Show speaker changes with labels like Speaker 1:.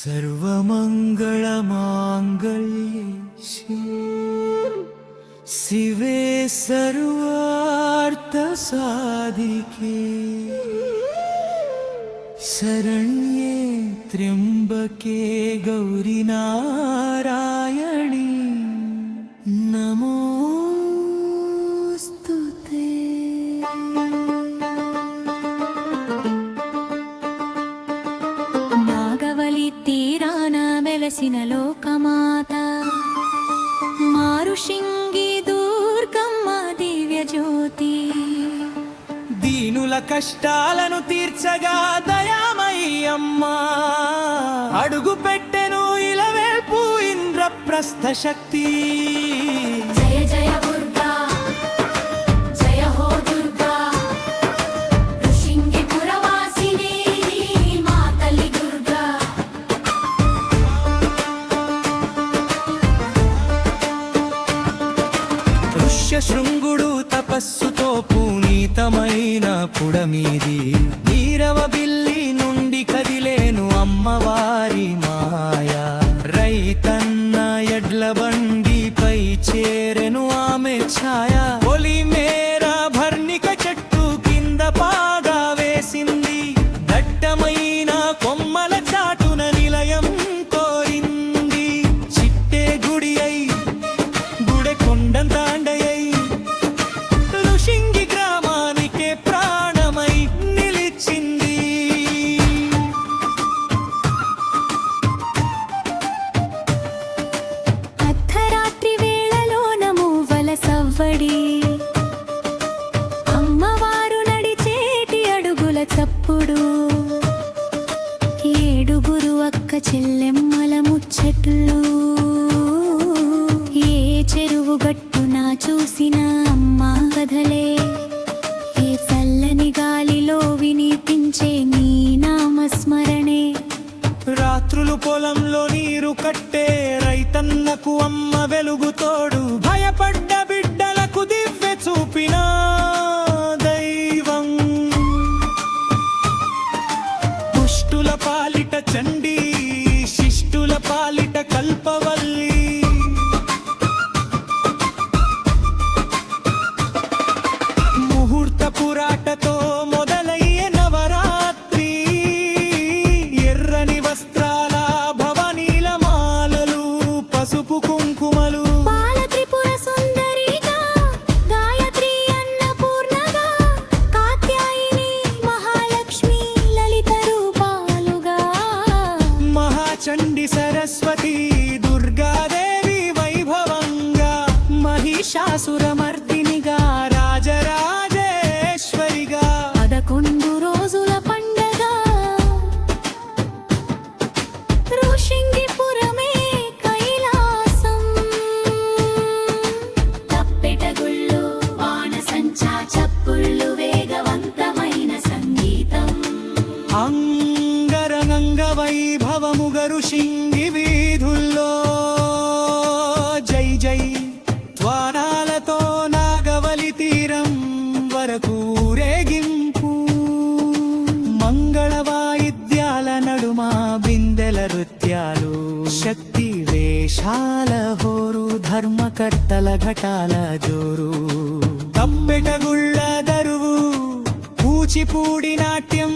Speaker 1: सर्वमङ्गलमाङ्गल्ये शिवे सर्वार्थसाधिके। शरण्ये त्र्यम्बके गौरिनारायणी।
Speaker 2: వెలసిన లోకమాత. మారుషింగి దుర్గమ్మ దివ్య జ్యోతి
Speaker 1: దీనుల కష్టాలను తీర్చగా దయామయ్యమ్మా. అడుగు పెట్టెను ఇలవేల్పు ఇంద్రప్రస్థ శక్తి
Speaker 2: జయ జయ
Speaker 1: ఋష్య శృంగుడు తపస్సుతో పునీతమైన పుడమీది. నీరవ బిల్లి నుండి కదిలేను అమ్మవారి మాయా.
Speaker 2: ముచ్చట్లు ఏ చెరువు గట్టున చూసిన అమ్మ కథలే. ఏ చల్లని గాలిలో వినిపించే నీ నామస్మరణే.
Speaker 1: రాత్రులు పొలంలో నీరు కట్టే రైతన్నకు అమ్మ
Speaker 2: వెలుగుతోడు
Speaker 1: మహాచండి సరస్వతి దుర్గాదేవి వైభవంగా మహిషాసురమర్దినిగా రాజరాజేశ్వరిగా.
Speaker 2: పదకొండు రోజుల పండగ ఋషింగిపురమే కైలాసం. తప్పెటగుళ్ళు వానసంచా చప్పుళ్ళు వేగవంతమైన సంగీతం.
Speaker 1: అంగరంగ ఋషింగి వీధుల్లో. జై జై త్వారాలతో నాగవలి తీరం వరకు రేగింపు. మంగళ వాయిద్యాల నడుమ బిందెల నృత్యాలు. శక్తి వేషాల హోరు ధర్మకర్తల ఘటాల జోరు. తప్పెటగుళ్ళ దరువు కూచిపూడి నాట్యం